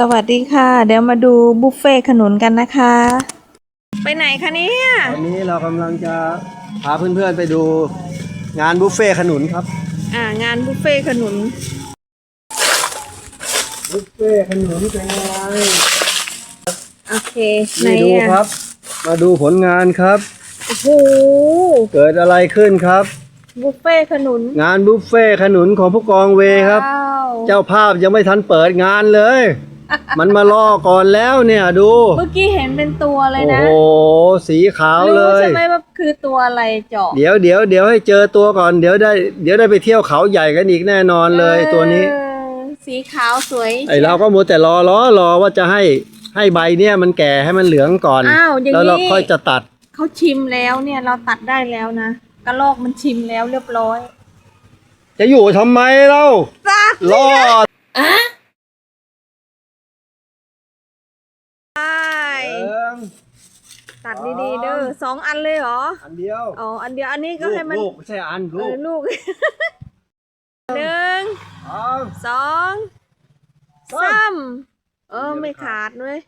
สวัสดีค่ะ เดี๋ยวมาดูบุฟเฟ่ขนุนกันนะคะ ไปไหนคะเนี่ยวันนี้เรากำลังจะพาเพื่อนๆไปดูงานบุฟเฟ่ขนุนครับ อ่างานบุฟเฟ่ขนุน บุฟเฟ่ขนุนเป็นยังไงโอเคไหนนี่ดูอะครับ มาดูผลงานครับ โอ้โหเกิดอะไรขึ้นครับ บุฟเฟ่ขนุนงานบุฟเฟ่ขนุนของผู้กองเวครับ ว้าวเจ้าภาพยังไม่ทันเปิดงานเลย มันมาล่อก่อนแล้วเนี่ยดู เมื่อกี้เห็นเป็นตัวเลยโอ้นะโห สีขาวเลรู้ย ใช่ไหมว่าคือตัวอะไรเจาะ เดี๋ยวเดี๋ยวเดี๋ยวให้เจอตัวก่อน เดี๋ยวได้ เดี๋ยวได้ไปเที่ยวเขาใหญ่กันอีกแน่นอนเลยตัวนี้ เออสีขาวสวยไอเราก็มัวแต่รอรอรอว่าจะให้ให้ใบเนี่ยมันแก่ให้มันเหลืองก่อน อ้าวอย่างแล้วเรานี้ค่อยจะตัด เขาชิมแล้วเนี่ยเราตัดได้แล้วนะกระลอกมันชิมแล้วเรียบร้อยจะอยู่ทำไมเราตัดรอด ได้ เอิ่ม ตัดดีๆเด้อสองอันเลยเหรอ อันเดียวอ๋อ อันเดียว อันนี้ก็ให้มันลูกไม่ใช่อันเอลูอกลูกหนึ่งสอง สองสามเออ ไม่ขาดด้วย